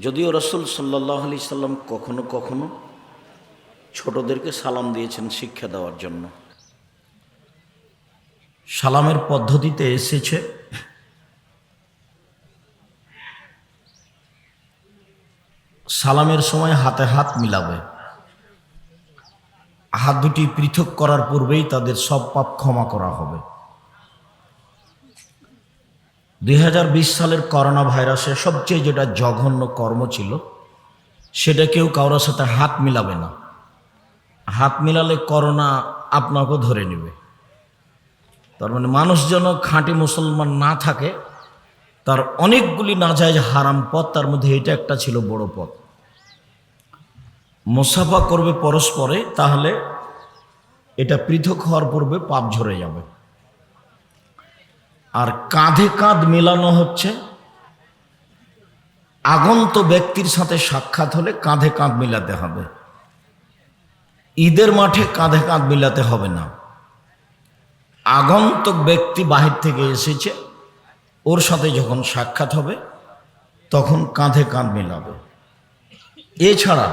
যদিও রসুল সাল্লাহ আলি সাল্লাম কখনো কখনো ছোটদেরকে সালাম দিয়েছেন শিক্ষা দেওয়ার জন্য। সালামের পদ্ধতিতে এসেছে। সালামের সময় হাতে হাত মিলাবে। হাত দুটি পৃথক করার পূর্বেই তাদের সব পাপ ক্ষমা করা হবে। দুই হাজার বিশ সালের করোনা ভাইরাসের সবচেয়ে যেটা জঘন্য কর্ম ছিল, সেটা কেউ কারোর সাথে হাত মিলাবে না। হাত মিলালে করোনা আপনাকেও ধরে নেবে। তার মানে মানুষ যেন খাঁটি মুসলমান না থাকে, তার অনেকগুলি না যায় হারাম পথ, তার মধ্যে এটা একটা ছিল বড় পথ। মোসাফা করবে পরস্পরে, তাহলে এটা পৃথক হওয়ার পূর্বে পাপ ঝরে যাবে। আর কাঁধে কাঁধ মেলানো হচ্ছে। আগন্ত ব্যক্তির সাথে সাক্ষাৎ হলে কাঁধে কাঁধ মিলাতে হবে। ঈদের মাঠে কাঁধে কাঁধ মিলাতে হবে না। আগন্তক ব্যক্তি বাহির থেকে এসেছে, ওর সাথে যখন সাক্ষাৎ হবে, তখন কাঁধে কাঁধ মেলাবে। এছাড়া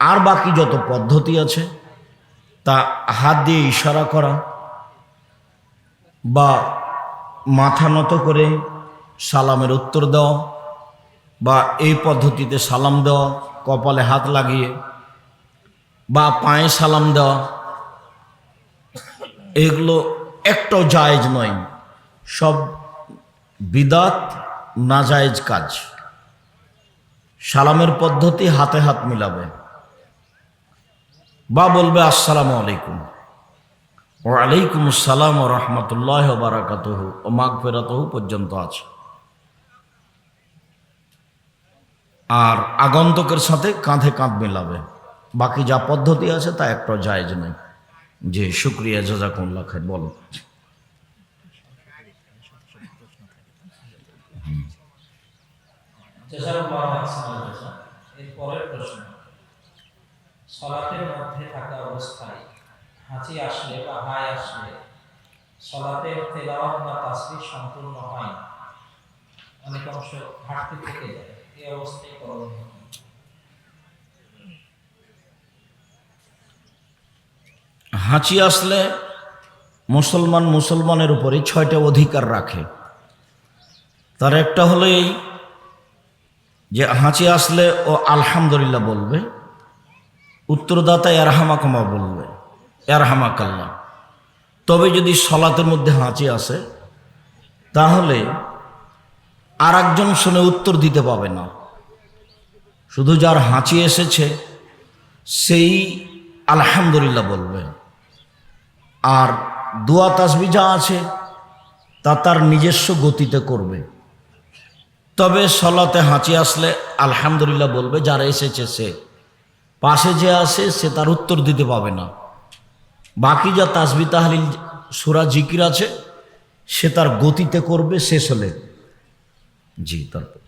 আর বাকি যত পদ্ধতি আছে, তা হাত দিয়ে ইশারা করা বা মাথা নত করে সালামের উত্তর দেওয়া বা এই পদ্ধতিতে সালাম দেওয়া কপালে হাত লাগিয়ে বা পায়ে সালাম দেওয়া এগুলো একটাও জায়েজ নয়, সব বিদাত, নাজায়েজ কাজ। সালামের পদ্ধতি হাতে হাত মিলাবে। বা বলবে, আসসালামু আলাইকুম। ওয়ালাইকুম আসসালাম ও রহমতুল্লাহ বারাকাতহু। ও মাগ ফেরাতহু পর্যন্ত আছে। আর আগন্তকের সাথে কাঁধে কাঁধ মেলাবে। বাকি যা পদ্ধতি আছে তা একটা জায়জ নেই। যে শুক্রিয়া জাজাকুল্লাহ খাই বলো। সলাতের মধ্যে থাকা অবস্থায় হাঁচি আসলে বা হাই আসলে সলাতের তেলাওয়াত বা তাসবিহ সম্পূর্ণ হয় না। অনেক অংশ ঘাটতি থেকে যায়। এই অবস্থায় করণীয় হাঁচি আসলে মুসলমান মুসলমানের উপরে ছয়টা অধিকার রাখে। তার একটা হলো এই যে হাঁচি আসলে ও আলহামদুলিল্লাহ বলবে উত্তরদাতা এরহামাকমা বলবে। এরহামাকাল্লাহ। তবে যদি সলাতের মধ্যে হাঁচি আসে, তাহলে আর একজন শুনে উত্তর দিতে পাবে না। শুধু যার হাঁচি এসেছে, সেই আলহামদুলিল্লাহ বলবে। আর দোয়া তাসবি যা আছে, তা তার নিজস্ব গতিতে করবে। তবে সলাতে হাঁচি আসলে আলহামদুলিল্লাহ বলবে, যারা এসেছে সে। পাশে যে আসে সে তার উত্তর দিতে পাবে না। বাকি যা তাসবি তাহলিল সুরা জিকির আছে, সে তার গতিতে করবে, শেষ হলে। জি, তারপর।